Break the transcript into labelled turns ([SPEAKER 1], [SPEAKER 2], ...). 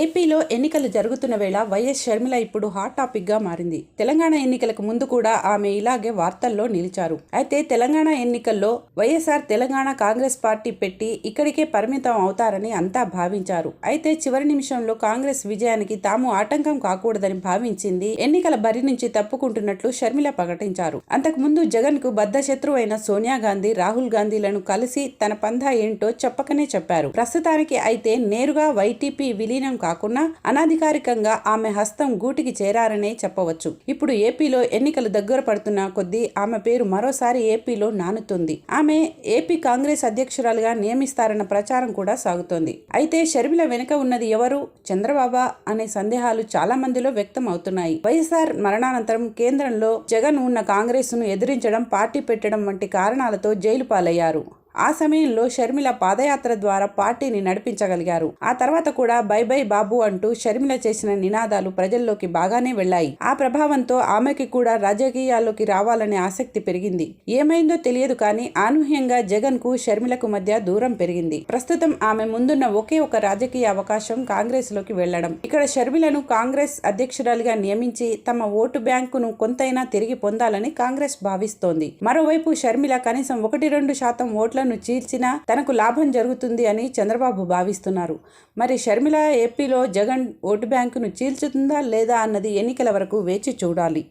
[SPEAKER 1] ఏపీలో ఎన్నికలు జరుగుతున్న వేళ వైఎస్ షర్మిల ఇప్పుడు హాట్ టాపిక్గా మారింది. తెలంగాణ ఎన్నికలకు ముందు కూడా ఆమె ఇలాగే వార్తల్లో నిలిచారు. అయితే తెలంగాణ ఎన్నికల్లో వైఎస్ఆర్ తెలంగాణ కాంగ్రెస్ పార్టీ పెట్టి ఇక్కడికే పరిమితం అవుతారని అంతా భావించారు. అయితే చివరి నిమిషంలో కాంగ్రెస్ విజయానికి తాము ఆటంకం కాకూడదని భావించింది. ఎన్నికల బరి నుంచి తప్పుకుంటున్నట్లు షర్మిల ప్రకటించారు. అంతకుముందు జగన్కు బద్దశత్రువు అయిన సోనియా గాంధీ రాహుల్ గాంధీలను కలిసి తన పంధా ఏంటో చెప్పకనే చెప్పారు. ప్రస్తుతానికి అయితే నేరుగా వైటీపీ విలీనం కాకుండా అనధికారికంగా ఆమె హస్తం గూటికి చేరారనే చెప్పవచ్చు. ఇప్పుడు ఏపీలో ఎన్నికలు దగ్గర పడుతున్న కొద్దీ ఆమె పేరు మరోసారి ఏపీలో నానుతుంది. ఆమె ఏపీ కాంగ్రెస్ అధ్యక్షురాలుగా నియమిస్తారన్న ప్రచారం కూడా సాగుతోంది. అయితే షర్మిల వెనుక ఉన్నది ఎవరు? చంద్రబాబా అనే సందేహాలు చాలా మందిలో వ్యక్తం అవుతున్నాయి. వైఎస్ఆర్ మరణానంతరం కేంద్రంలో జగన్ ఉన్న కాంగ్రెస్ను ఎదిరించడం పార్టీ పెట్టడం వంటి కారణాలతో జైలు పాలయ్యారు. ఆ సమయంలో షర్మిల పాదయాత్ర ద్వారా పార్టీని నడిపించగలిగారు. ఆ తర్వాత కూడా బై బై బాబు అంటూ షర్మిల చేసిన నినాదాలు ప్రజల్లోకి బాగానే వెళ్ళాయి ఆ ప్రభావంతో ఆమెకి కూడా రాజకీయాల్లోకి రావాలనే ఆసక్తి పెరిగింది. ఏమైందో తెలియదు కానీ అనూహ్యంగా జగన్కు షర్మిలకు మధ్య దూరం పెరిగింది. ప్రస్తుతం ఆమె ముందున్న ఒకే ఒక రాజకీయ అవకాశం కాంగ్రెస్లోకి వెళ్ళడం. ఇక్కడ షర్మిలను కాంగ్రెస్ అధ్యక్షురాలిగా నియమించి తమ ఓటు బ్యాంకును కొంతైనా తిరిగి పొందాలని కాంగ్రెస్ భావిస్తోంది. మరోవైపు షర్మిల కనీసం ఒకటి రెండు శాతం ఓట్ల ఓట్లను చీల్చినా తనకు లాభం జరుగుతుంది అని చంద్రబాబు భావిస్తున్నారు. మరి షర్మిల ఏపీలో జగన్ ఓటు బ్యాంకును చీల్చుతుందా లేదా అన్నది ఎన్నికల వరకు వేచి చూడాలి.